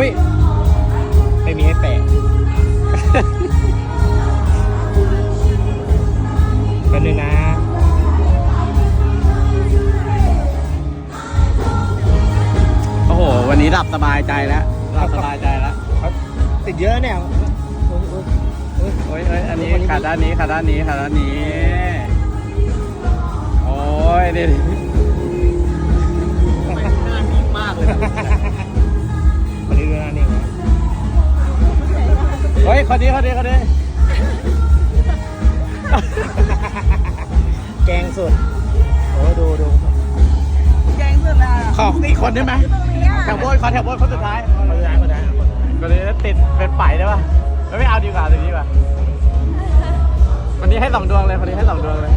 ้ย ไม่มีให้แปะ เป็นเลยนะโอ้โห วันนี้หลับสบายใจแล้วหลับสบายใจแล้วติดเยอะเนี่ยโอ้ยเอ้ยอันนี้ขาด้านนี้ขาด้านนี้ขาด้านนี้ โอ้ยเดี๋ยว ฮ้ยคนนี้คนนี้คนนี้ แกงสุด โอ้ดูดูแกงสุดอะขออีกคนได้ไหมตรงนี้อะแถวบนขอแถวบนคนสุดท้ายคนร้ายคนร้ายคนนี้ติดเป็นไฝ่ได้ป่ะไม่เอาดีกว่าตรงนี้ป่ะวันนี้ให้สองดวงเลยคนนี้ให้สองดวงเลย